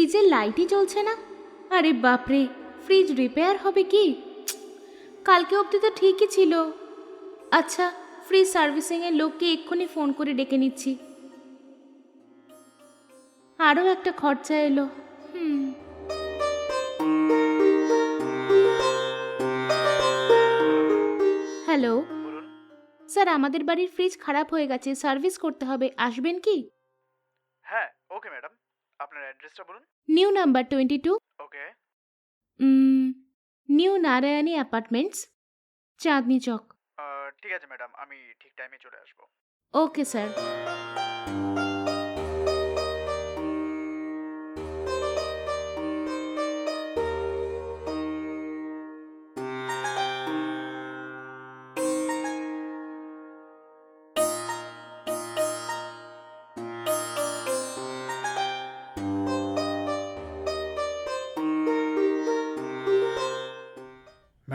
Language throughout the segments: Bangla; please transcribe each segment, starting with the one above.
ফ্রিজের লাইটই জ্বলছে না। আরে বাপরে ফ্রিজ রিপেয়ার হবে কি? কালকে অবধি তো ঠিকই ছিল। আচ্ছা ফ্রিজ সার্ভিসিংয়ের লোককে এক্ষুনি ফোন করে ডেকে নিচ্ছি। আরও একটা খরচা এলো। হুম। হ্যালো স্যার আমাদের বাড়ির ফ্রিজ খারাপ হয়ে গেছে সার্ভিস করতে হবে। আসবেন কি? আপনার অ্যাড্রেসটা বলুন। New number twenty two okay new Narayani apartments Chandni Chowk ঠিক আছে ম্যাডাম আমি ঠিক টাইমে চলে আসব। ওকে স্যার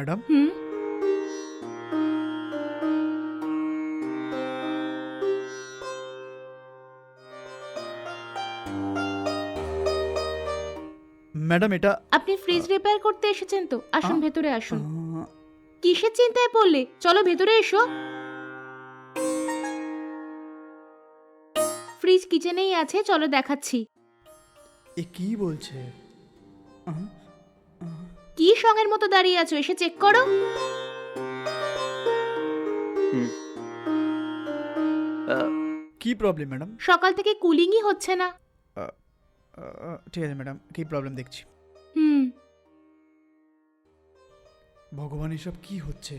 ম্যাডাম ম্যাডাম এটা আপনি ফ্রিজ রিপেয়ার করতে এসেছেন তো। আসুন ভেতরে আসুন। কিসের চিন্তায় পড়লে? চলো ভেতরে এসো। ফ্রিজ কিচেনেই আছে চলো দেখাচ্ছি। এ কি বলছে? সঙ্গের মতো দাঁড়িয়ে আছো এসে চেক করো। কি প্রবলেম ম্যাডাম সকাল থেকে কুলিংই হচ্ছে না। ঠিক আছে ম্যাডাম কি প্রবলেম দেখছি? হুম। ভগবান এসব কি হচ্ছে?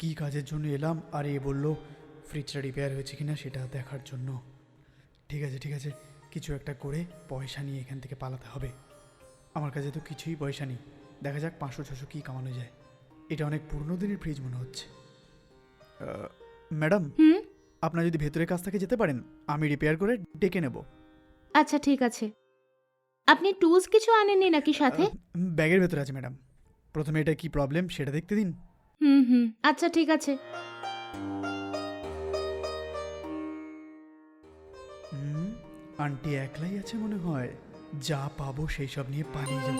কি কাজের জন্য এলাম? আর এ বলল ফ্রিজটা রিপেয়ার হয়েছে কিনা সেটা দেখার জন্য। ঠিক আছে ঠিক আছে কিছু একটা করে পয়সা নিয়ে এখান থেকে পালাতে হবে। আমার কাছে তো কিছুই পয়সা নেই। দেখা যাক পাঁচশো ছশো কী কামানো যায়। এটা অনেক পুরনো দিনের ফ্রিজ মনে হচ্ছে। ম্যাডাম হুম? আপনার যদি ভেতরের কাছ থেকে যেতে পারেন আমি রিপেয়ার করে ডেকে নেব। আচ্ছা ঠিক আছে। আপনি টুলস কিছু আনেননি নাকি সাথে? ব্যাগের ভেতরে আছে ম্যাডাম। প্রথমে এটা কি প্রবলেম সেটা দেখতে দিন। হুম হুম আচ্ছা ঠিক আছে। হুম আন্টি একলাই আছে মনে হয়। যা পাবো সেই সব নিয়ে পালিয়ে যাব।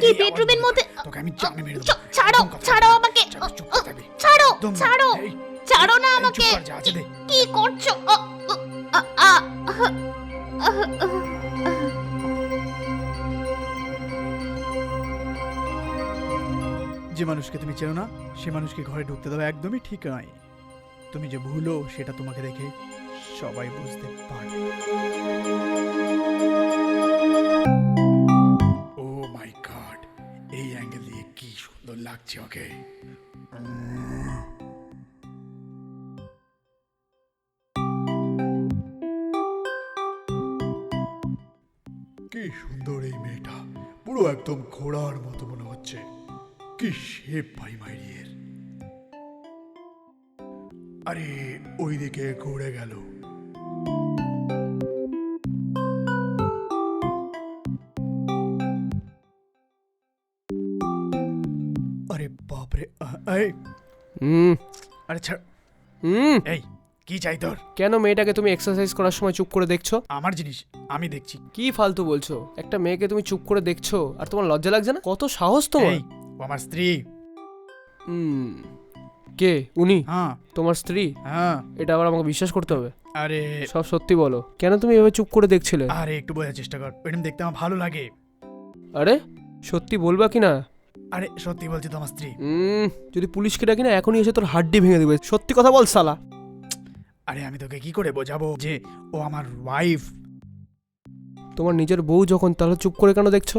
কি বেডরুমের মধ্যে? তোকে আমি জানে মেরে দেবো। ছাড়ো ছাড়ো আমাকে। ছাড়ো। ছাড়ো ছাড়ো না আমাকে। কি করছ। যে মানুষকে তুমি চেনো না সে মানুষকে ঘরে ঢুকতে দেওয়া একদমই ঠিক নয়। তুমি যে ভুলো সেটা তোমাকে দেখে সবাই বুঝতে পারবে। এই অ্যাঙ্গেল দিয়ে কি সুন্দর লাগছে ওকে? কি সুন্দর এই মেয়েটা। পুরো একদম ঘোড়ার মতো মনে হচ্ছে। কি শেপ ভাই মাইরিয়ের। আরে, ওইদিকে ঘুরে গেল। আরে বাপরে এই। হুম। আরে ছাড়। হুম। এই কি চাই তোর? কেন মেয়েটাকে তুমি এক্সারসাইজ করার সময় চুপ করে দেখছ? আমার জিনিস আমি দেখছি। কি ফালতু বলছো? একটা মেয়েকে তুমি চুপ করে দেখছ আর তোমার লজ্জা লাগছে না? কত সাহস তোমার। এই ও আমার স্ত্রী। হুম। কে? উনি? হ্যাঁ। তোমার স্ত্রী? হ্যাঁ। এটা আবার আমাকে বিশ্বাস করতে হবে। আরে। সব সত্যি বলো। কেন তুমি এভাবে চুপ করে দেখছিলে? আরে একটু বোঝার চেষ্টা কর। ওইরকম দেখতে আমার ভালো লাগে। আরে সত্যি বলবা কি না? আরে সত্যি বলছি তোমার স্ত্রী। হুম যদি পুলিশকে ডাকি না এখনই এসে তোর হাড্ডি ভেঙে দেবে। সত্যি কথা বল সালা আরে আমি তোকে কি করে বোঝাবো যে ও আমার ওয়াইফ তোমার নিজের বউ যখন তাহলে চুপ করে কেন দেখছ?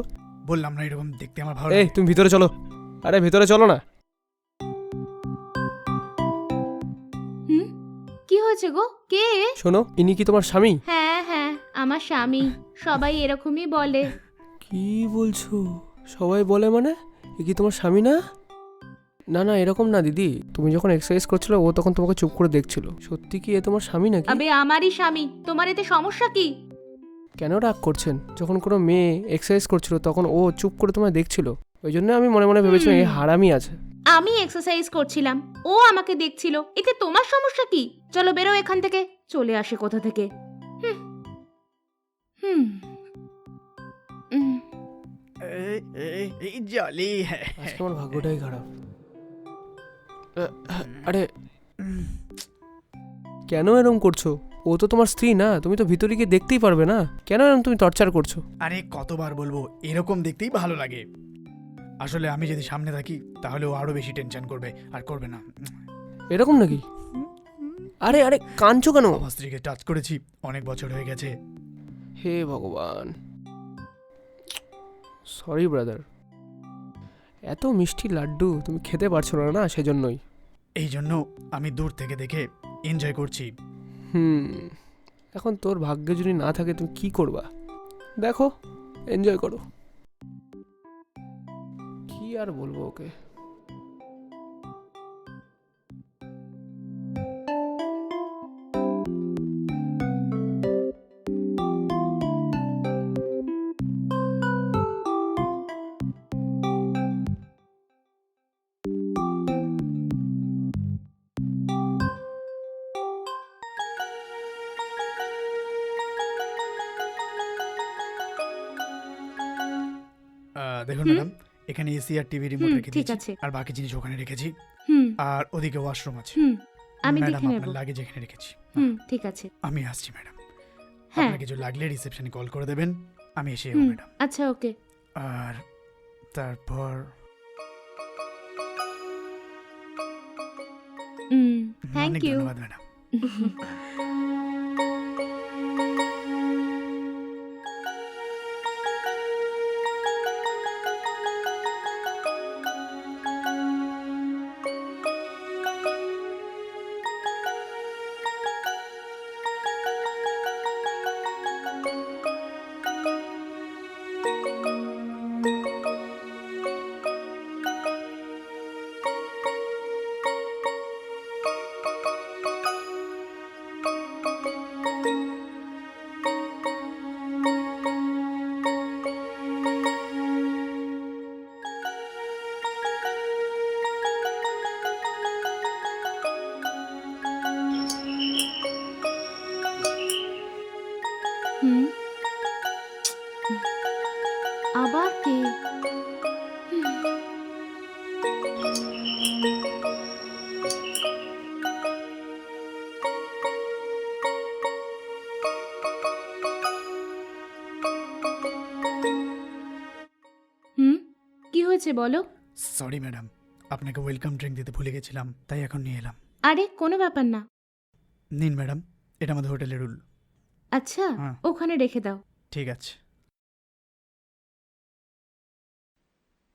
বললাম না এরকম দেখতে আমার ভালো এই তুমি ভিতরে চলো। আরে ভিতরে চলো না। হুম? কি হয়েছে গো? কে? শোনো ইনি কি তোমার স্বামী? হ্যাঁ হ্যাঁ আমার স্বামী। সবাই এরকমই বলে। কি বলছো? সবাই বলে মানে? এ কি তোমার স্বামী না? না না এরকম না দিদি। তুমি যখন এক্সারসাইজ করছিলে ও তখন তোমাকে চুপ করে দেখছিল। সত্যি কি এ তোমার স্বামী নাকি? আবে আমারই স্বামী। তোমার এতে সমস্যা কি? কেন রাগ করছেন? যখন কোনো মেয়ে এক্সারসাইজ করছিল তখন ও চুপ করে তোমায় দেখছিল। ওই জন্য আমি মনে মনে ভেবেছিলাম এই হারামি আছে। আমি এক্সারসাইজ করছিলাম। ও আমাকে দেখছিল। এতে তোমার সমস্যা কি? চলো বেরো এখান থেকে। চলে আসে কোথা থেকে? হুম। হুম। এই- এই- এই জলি। আজকে আমার ভাগ্যটাই খারাপ। আরে। কেন এরকম করছ? ও তো তোমার স্ত্রী না তুমি তো ভিতরে গিয়ে দেখতেই পারবে না। কেন এরকম তুমি টর্চার করছ? আরে কতবার বলব এরকম দেখতেই ভালো লাগে। আসলে আমি যদি সামনে থাকি তাহলে ও আরও বেশি টেনশন করবে আর করবে না। এরকম নাকি? আরে আরে কাঁদছো কেন? আমার স্ত্রীকে টাচ করেছি অনেক বছর হয়ে গেছে। হে ভগবান। সরি ব্রাদার এত মিষ্টি লাড্ডু তুমি খেতে পারছ না না? সেজন্যই। এই জন্য আমি দূর থেকে দেখে এনজয় করছি। হুম। এখন তোর ভাগ্যে যদি না থাকে তুমি কি করবা? দেখো এনজয় করো। কি আর বলব ওকে? দেখুন ম্যাডাম এখানে এসি আর টিভি রিমোট রেখে দিয়েছি আর বাকি জিনিস ওখানে রেখেছি। আর ওদিকে ওয়াশরুম আছে। আমি দেখে নেব। লাগেজ এখানে রেখেছি। হুম ঠিক আছে। আমি আসছি ম্যাডাম। হ্যাঁ। কিছু লাগলে রিসেপশনে কল করে দেবেন। আমি এসে যাব ম্যাডাম। আচ্ছা ওকে। আর তারপর হুম থ্যাংক ইউ ধন্যবাদ ম্যাডাম। হয়েছে বলো? সরি ম্যাডাম আপনাকে ওয়েলকাম ড্রিঙ্ক দিতে ভুলে গেছিলাম তাই এখন নিয়ে এলাম। আরে কোনো ব্যাপার না। নিন ম্যাডাম এটা আমাদের হোটেলের রুল। আচ্ছা হ্যাঁ। ওখানে রেখে দাও। ঠিক আছে।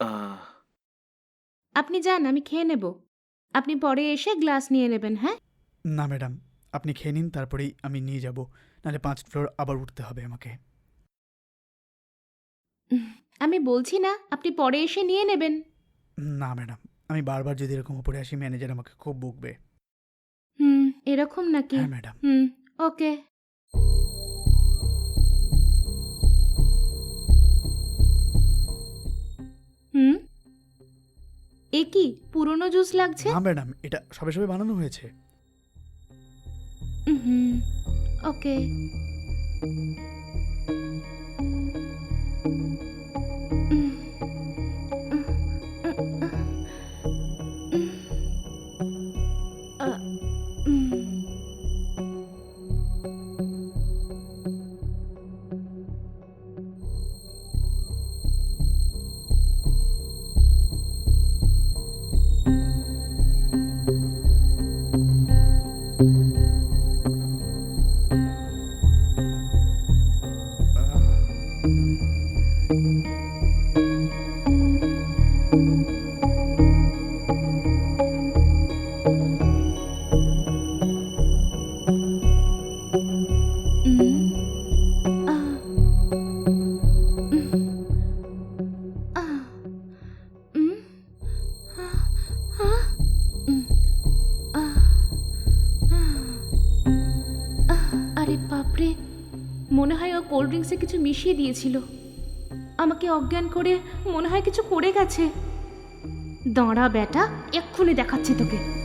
আহ, আপনি যান আমি খেয়ে নেব। আপনি পরে এসে গ্লাস নিয়ে নেবেন হ্যাঁ? না ম্যাডাম আপনি খেয়ে নিন তারপরেই আমি নিয়ে যাব। নাহলে পাঁচ ফ্লোর আবার উঠতে হবে আমাকে। আমি বলছি না আপনি পরে এসে নিয়ে নেবেন। না ম্যাডাম। আমি বারবার যদি এরকম উপরে আসি ম্যানেজার আমাকে খুব বকবে। হুম এরকম নাকি? হ্যাঁ ম্যাডাম। হুম ওকে। হুম? এ কি পুরনো জুস লাগছে? না ম্যাডাম এটা সবে সবে বানানো হয়েছে। হুম ওকে। কোল্ড ড্রিঙ্কসে কিছু মিশিয়ে দিয়েছিল। আমাকে অজ্ঞান করে মনে হয় কিছু করে গেছে। দাঁড়া বেটা, এক্ষুনি দেখাচ্ছি তোকে।